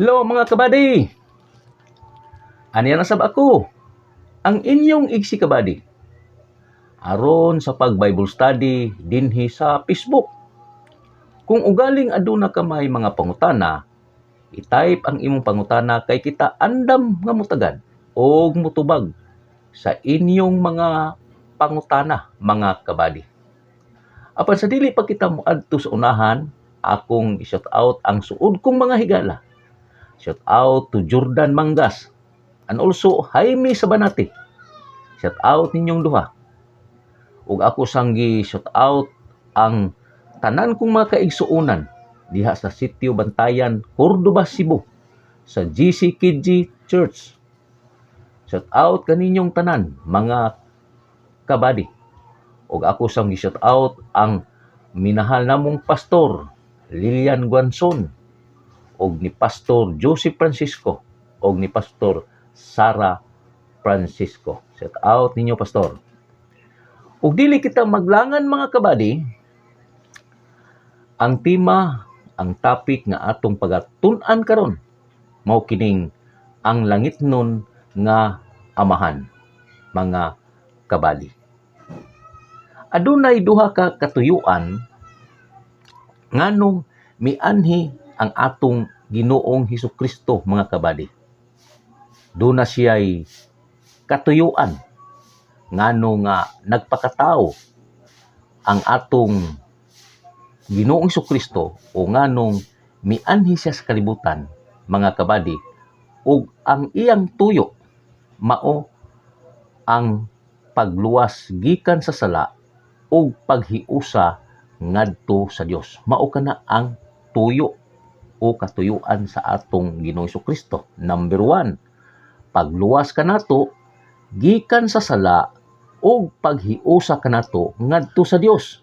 Hello mga kabady! Aniya na sab ako, ang inyong igsi kabady. Aron sa pag-Bible study dinhi sa Facebook. Kung ugaling aduna ka may mga pangutana, i-type ang imong pangutana kay kita andam nga mutagad o mutubag sa inyong mga pangutana, mga kabady. Apan sa dili pa kita moadto sa unahan, akong i-shout out ang suod kong mga higala. Shout out to Jordan Mangas and also Jaime Sabanati. Shout out ninyong duha. Ug ako sanggi shout out ang tanan kong mga kaigsuonan diha sa sitio Bantayan, Cordoba, Cebu sa GCKG Church. Shout out kaninyong tanan mga kabady. Ug ako sang shout out ang minahal namong pastor Lilian Guanson og ni Pastor Joseph Francisco og ni Pastor Sara Francisco. Shout out ninyo pastor. Ug dili kita maglangan mga kabady, ang tema, ang topic nga atong pagatun-an karon mao kining ang langit nun nga amahan mga kabali. Adunay duha ka katuyuan nganong mianhi ang atong Ginoong Hesus Kristo mga kabali. Doon na siya'y katuyuan ngano nga nagpakatao ang atong Ginoong Hesus Kristo o nganong mianhi siya sa kalibutan mga kabali ug ang iyang tuyo mao ang pagluwas gikan sa sala ug paghiusa ngadto sa Dios. Mao kana ang tuyo o katuyuan sa atong Ginoong Kristo. Number one, pagluwas kanato gikan sa sala ug paghiusa kanato ngadto sa Dios.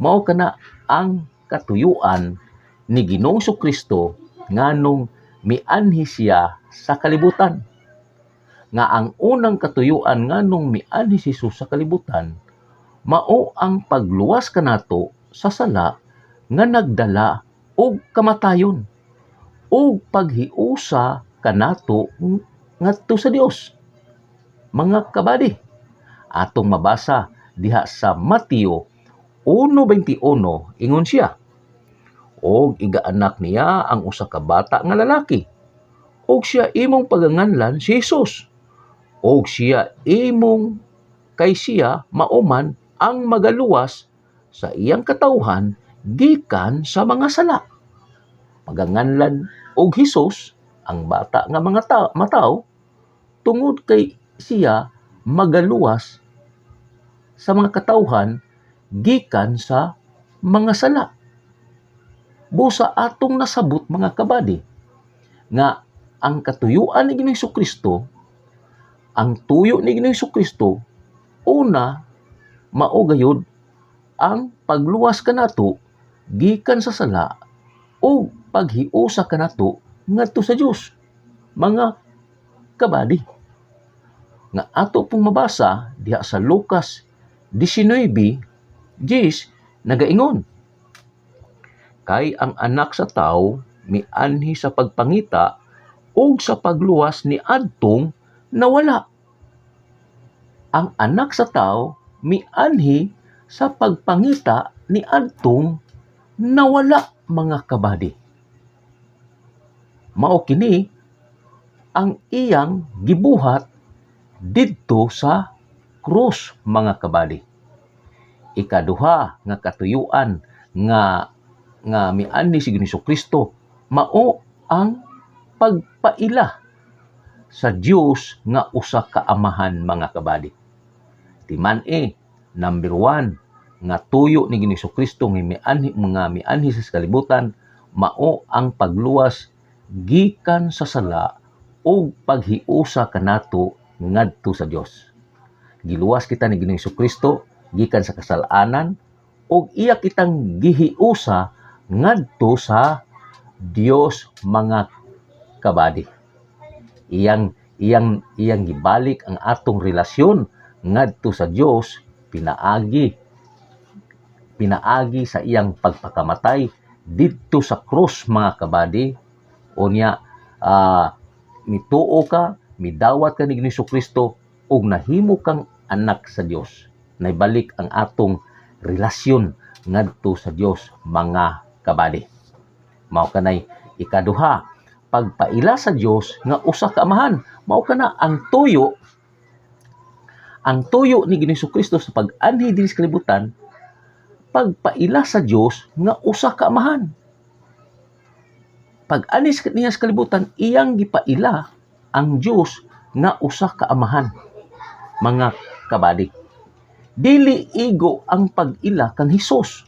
Mao kana ang katuyuan ni Ginoong Kristo nganong mianhi siya sa kalibutan. Nga ang unang katuyuan nganong mianhi si Jesus sa kalibutan mao ang pagluwas kanato sa sala nga nagdala og kamatayon ug paghiusa kanato ngadto sa Dios. Mga kabadi, atong mabasa diha sa Mateo 1:21 ingon siya. Og igaanak niya ang usa ka bata nga lalaki. Og siya imong paganganlan si Jesus. Og siya imong kay siya mauman ang magaluwas sa iyang katawhan gikan sa mga sala. Paganganlan og Hesus ang bata nga mga ta- mataw tungod kay siya magaluwas sa mga katawhan gikan sa mga sala. Busa atong nasabot mga kabadi nga ang katuyuan ni Ginoong Kristo ang tuyo ni Ginoong Kristo una mao gayud ang pagluwas kanato gikan sa sala o paghiusa kanato ngadto sa Dios mga kabadi. Nga ato pong mabasa diha sa Lucas 19 Gis nagaingon kay ang anak sa tao mianhi sa pagpangita ug sa pagluwas ni adtong nawala. Ang anak sa tao mianhi sa pagpangita ni adtong nawala mga kabadi. Mao kini ang iyang gibuhat didto sa krus mga kabadi. Ikaduha nga katuyuan nga nga mianhi si Ginoong Kristo mao ang pagpaila sa Dios nga usa ka amahan mga kabadi. Timan e, number one, nga tuyo ni Ginoong Kristo nga mianhi mga mianhi sa kalibutan mao ang pagluwas gikan sa sala o paghiusa kanato ngadto sa Dios. Giluwas kita ni Ginoong Kristo gikan sa kasalanan ug iya kitang gihiusa ngadto sa Dios mga kabadi. Iyang iyang iyang gibalik ang atong relasyon ngadto sa Dios pinaagi pinaagi sa iyang pagpakamatay didto sa krus mga kabadi unya ah, mituo ka, midawat ka ni Hesus Kristo ug nahimo kang anak sa Dios. Naibalik ang atong relasyon ngadto sa Dios mga kabali. Mao kanay ikaduha pagpaila sa Dios nga usa ka amahan. Mao kana ang tuyo ang tuyo ni Hesus Kristo sa pag-anhi dinhi sa kalibutan pagpaila sa Dios nga usa ka amahan. Pag anis niya sa kalibutan, iyang gipaila ang Dios nga usa ka amahan. Mga kabali. Dili igo ang pag-ila kang Hesus.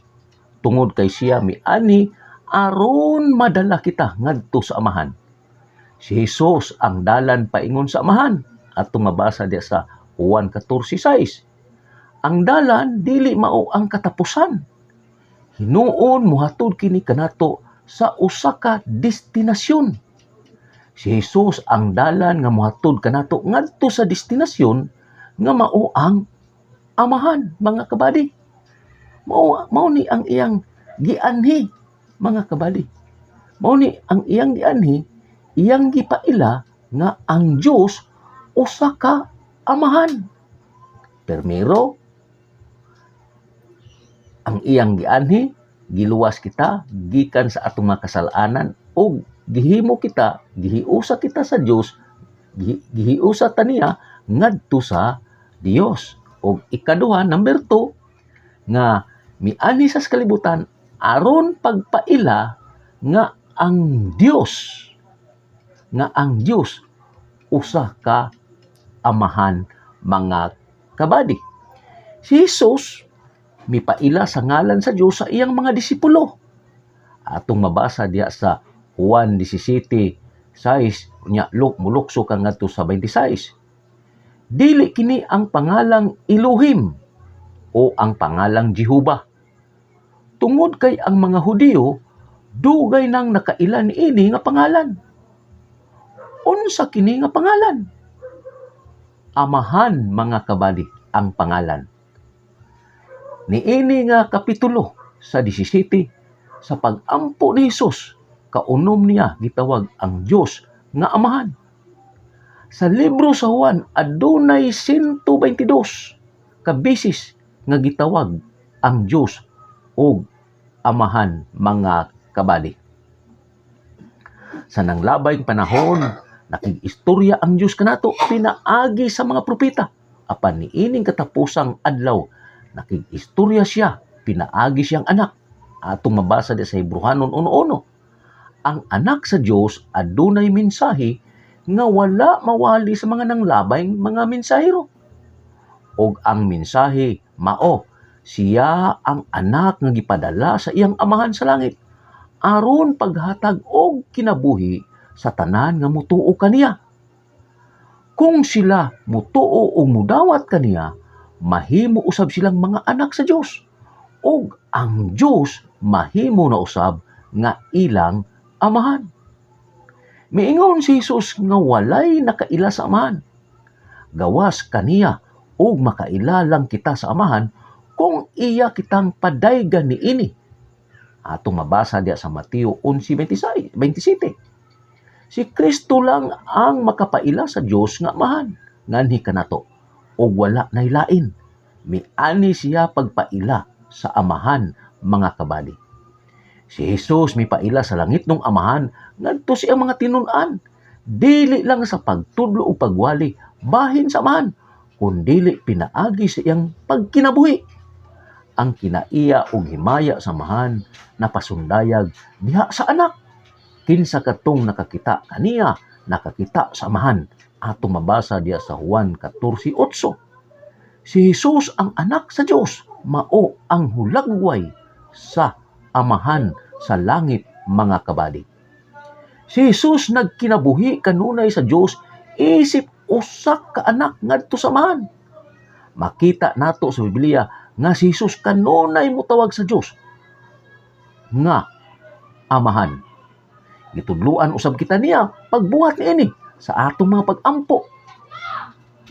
Tungod kay siya miani aron madala kita ngadto sa amahan. Si Hesus ang dalan paingon sa amahan at tumabasa diya sa Juan 14:6. Ang dalan dili mao ang katapusan. Hinuon muhatod kini kanato sa usa ka destinasyon. Si Jesus ang dalan nga mohatod kanato ngadto sa destinasyon nga mao ang amahan mga kabali. Mao mao ni ang iyang gianhi mga kabali. Mao ni ang iyang gianhi, iyang gipaila nga ang Dios usa ka amahan. Permero, ang iyang gianhi giluwas kita gikan sa atong mga kasalanan ug gihimo kita gihiusa kita sa Dios gihi- gihiusa ta niya ngadto sa Dios ug ikaduha number 2 nga miani sa kalibutan aron pagpaila nga ang Dios nga ang Dios usa ka amahan mga kabadi. Si Jesus mipaila sa ngalan sa Dios sa iyang mga disipulo. Atong mabasa diya sa Juan 17, 6, nya luk mulukso ka ngadto sa 26. Dili kini ang pangalang Elohim o ang pangalang Jehova. Tungod kay ang mga Hudiyo dugay nang nakaila ni ini nga pangalan. Unsa kini nga pangalan? Amahan mga kabali ang pangalan niini nga kapitulo sa 17 sa pag-ampo ni Hesus kaunom niya gitawag ang Dios nga amahan. Sa libro sa Juan adunay 122 ka beses nga gitawag ang Dios og amahan mga kabali. Sa nanglabay panahon nakig-istorya ang Dios kanato pinaagi sa mga propeta apan niining katapusang adlaw nakig-istorya siya, pinaagi siyang anak. Atong mabasa di sa Hebrehanon 1.1. Ang anak sa Dios adunay mensahe nga wala mawali sa mga nanglabay mga mensahero. Og ang mensahe mao siya ang anak nga gipadala sa iyang amahan sa langit aron paghatag og kinabuhi sa tanan nga mutuo kaniya. Kung sila mutuo o mudawat kaniya, mahimo usab silang mga anak sa Dios ug ang Dios mahimo na usab nga ilang amahan. Miingon si Jesus nga walay nakaila sa amahan. Gawas kaniya ug makaila lang kita sa amahan kung iya kitang padaygan ni ini. Atong mabasa diya sa Mateo 11:27 Si Kristo lang ang makapaila sa Dios nga amahan. Nganhi kanato o wala nay lain. Miani siya pagpaila sa amahan mga kabali. Si Jesus mi paila sa langit ng amahan ngadto siya mga tinunan. Dili lang sa pagtudlo o pagwali bahin sa amahan, kundili pinaagi sa iyang pagkinabuhi. Ang kinaiya o himaya sa amahan na pasundayag diha sa anak. Kinsa katong nakakita kaniya, nakakita sa amahan ato mabasa diya sa Juan 14:8. Si Jesus ang anak sa Dios, mao ang hulagway sa amahan sa langit mga kabali. Si Jesus nagkinabuhi kanunay sa Dios isip usak ka anak ngadto sa amahan. Makita nato sa Biblia nga si Jesus kanunay mutawag sa Dios nga amahan. Gitudluan usab kita niya pagbuhat niini sa atong mga pag-ampo.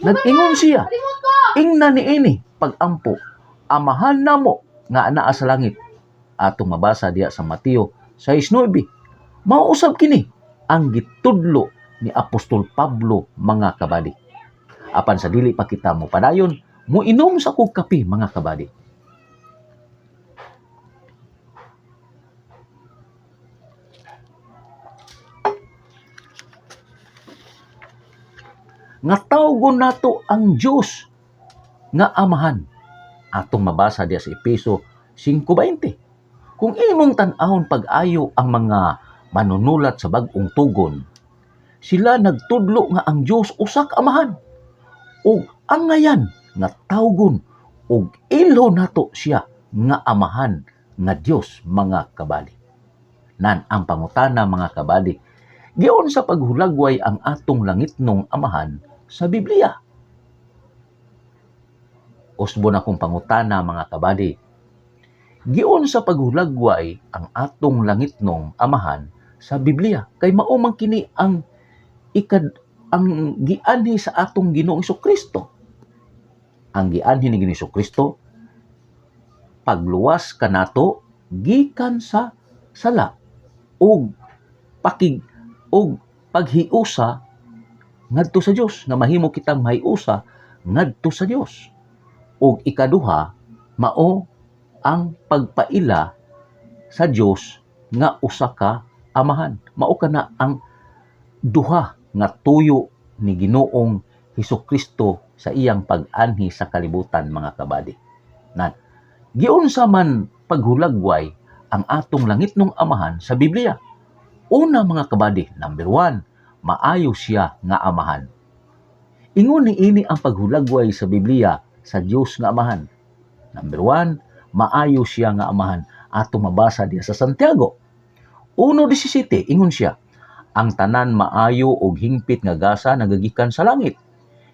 Nag-ingon siya, ingna ni ini pag-ampo, amahan namo nga anaa sa langit. Atong mabasa diya sa Mateo 6:9. Mausab kini ang gitudlo ni Apostol Pablo mga kabadi. Apan sa dili pa kita mo padayon, mo inom sa kog kape mga kabadi. Nga tawgon nato ang Dios nga amahan. Atong mabasa diya sa Epeso 5.20. Kung imong tan-ahon pag-ayo ang mga manunulat sa bag-ong tugon, sila nagtudlo nga ang Dios usak amahan. ug ang ngayan nga tawgon ug ilo nato siya nga amahan nga Dios mga kabali. Nan ang pangutana mga kabali, giyon sa paghulagway ang atong langitnong amahan sa Biblia. Usbo na kong pangutana mga kabali, giyon sa paghulagway ang atong langitnong amahan sa Biblia kay mao man kini ang ikad ang gianhi sa atong Ginoong Kristo. Ang gianhi ni Ginoong Kristo pagluwas kanato gikan sa sala ug pakig ug paghiusa ngadto sa Dios nga mahimo kitang mahiusa ngadto sa Dios. Ug ikaduha mao ang pagpaila sa Dios nga usa ka amahan. Mao kana ang duha nga tuyo ni Ginoong Hesus Kristo sa iyang pag-anhi sa kalibutan mga kabadi. Nan, giunsa man paghulagway ang atong langitnong amahan sa Biblia. Una mga kabadi, number one, maayo siya nga amahan. Ingon ni ini ang paghulagway sa Biblia sa Dios nga amahan. Number one, maayo siya nga amahan. Ato mabasa diya sa Santiago. 1.17, ingon siya, ang tanan maayo og hingpit nga gasa nagagikan sa langit.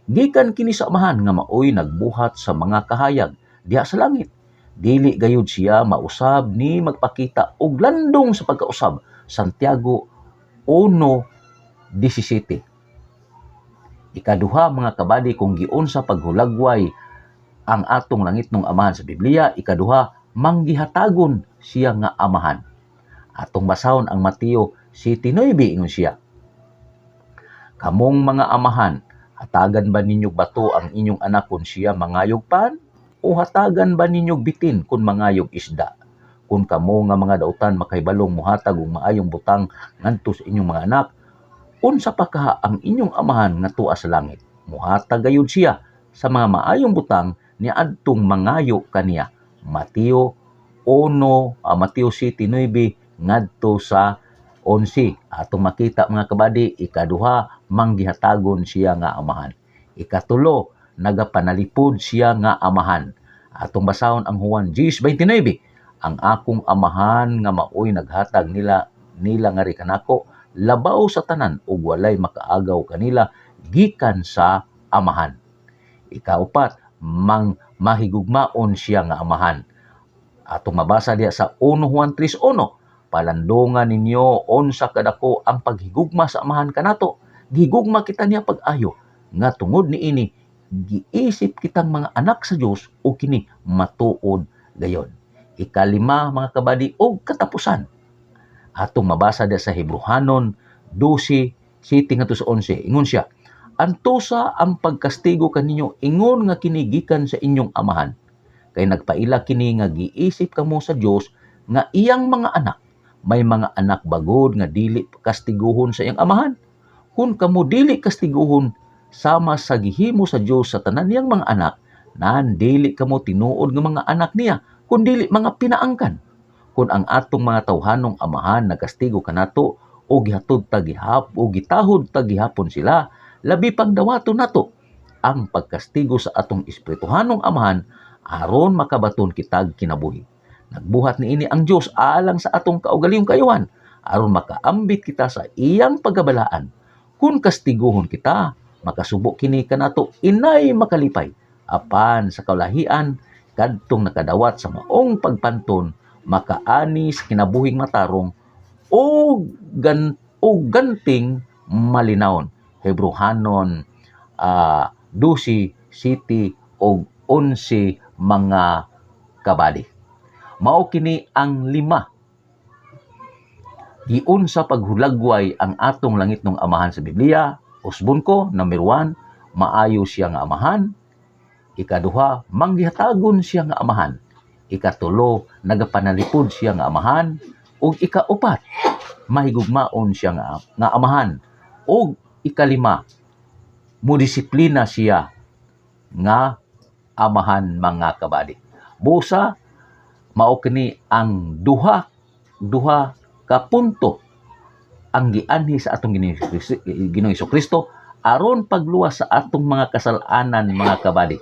Gikan kini sa amahan nga maoy nagbuhat sa mga kahayag diha sa langit. Dili gayud siya mausab ni magpakita og landong sa pagkausab. Santiago 1:17. Ikaduha mga kabadi kung giun sa paghulagway ang atong langitnong amahan sa Biblia, ikaduha manggihatagon siya nga amahan. Atong basahon ang Mateo 7:9 ingon siya. Kamong mga amahan, hatagan ba ninyo bato ang inyong anak kung siya mangayog pan? O hatagan ba ninyo bitin kung mangayog isda? Kung kamo nga mga dautan makaibalong muhatag og maayong butang ngadto sa inyong mga anak, unsa pa kaha ang inyong amahan nga tuwa sa langit? Muhatag gayud siya sa mga maayong butang ni adtong mangayo kaniya. Mateo 1, uh, Mateo 7:9 ngadto sa 11. Atong makita mga kabadi, ikaduha manggihatagon siya nga amahan. Ikatulo, nagapanalipod siya nga amahan. Atong basahon ang Juan 10:29. Ang akong amahan nga maoy naghatag nila nila nga kanako labaw sa tanan ug walay makaagaw kanila gikan sa amahan. Ikaupat, mang mahigugmaon siya nga amahan. Atong mabasa diya sa 1 Juan 3:1 palandongan ninyo unsa kadako ang paghigugma sa amahan kanato gigugma kita niya pag-ayo nga tungod ni ini giisip kitang mga anak sa Dios o kini matuod gayon ikalima mga kabadi og katapusan atong mabasa diya sa Hebrehanon 12 7 ngadto sa 11 ingon siya antusa ang pagkastigo kaninyo ingon nga kinigikan sa inyong amahan kay nagpaila kini nga giisip kamo sa Dios nga iyang mga anak may mga anak bagod nga dili kastiguhon sa iyang amahan. Kung kamo dili kastiguhon sama sa gihimo sa Dios sa tanan niyang mga anak, nan dili kamo tinuod nga mga anak niya, kun dili mga pinaangkan. Kung ang atong mga tawhanong amahan nagastigo kanato o gihatod ta gihap o gitahod ta gihapon sila, labi pang dawato nato ang pagkastigo sa atong espirituhanong amahan aron makabaton kitag kinabuhi. Nagbuhat ni ini ang Dios alang sa atong kaugalingong kayuhan aron makaambit kita sa iyang pagabalaan. Kung kastiguhon kita, makasubo kini kanato inay makalipay apan sa kaulahian kadtong nakadawat sa maong pagpanton makaani sa kinabuhing matarong o gan o ganting malinawon. Hebrohanon uh, 12 city o 11 mga kabali. Mao kini ang lima giun sa paghulagway ang atong langit ng amahan sa Biblia. Usbon ko, number one, maayo siya nga amahan. Ikaduha, manggihatagon siya nga amahan. Ikatulo, nagapanalipod siya nga amahan. ug ikaupat, mahigugmaon siya nga, nga amahan. ug ikalima, mudisiplina siya nga amahan mga kabadi. Busa, mao kini ang duha duha ka punto ang gianhi sa atong Ginoong Hesus Kristo aron pagluwas sa atong mga kasalanan mga kabadi.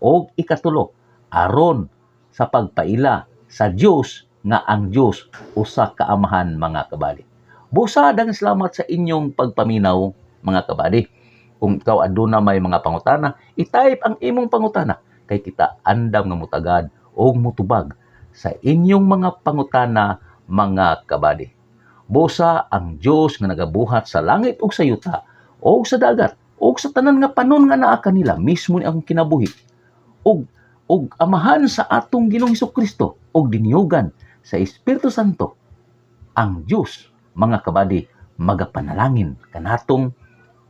O ikatulo, aron sa pagpaila sa Dios nga ang Dios usa ka amahan mga kabadi. Busa daghang salamat sa inyong pagpaminaw mga kabadi. Kung ikaw aduna may mga pangutana, i-type ang imong pangutana kay kita andam nga mutagad o mutubag sa inyong mga pangutana mga kabadi. Busa ang Dios nga nagabuhat sa langit ug sa yuta o sa dagat o sa tanan nga panon nga naa kanila mismo ni akong kinabuhi ug ug amahan sa atong Ginoong Kristo ug diniyugan sa Espiritu Santo ang Dios mga kabadi magapanalangin kanatong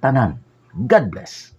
tanan. God bless.